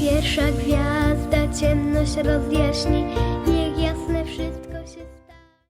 Pierwsza gwiazda ciemność rozjaśni.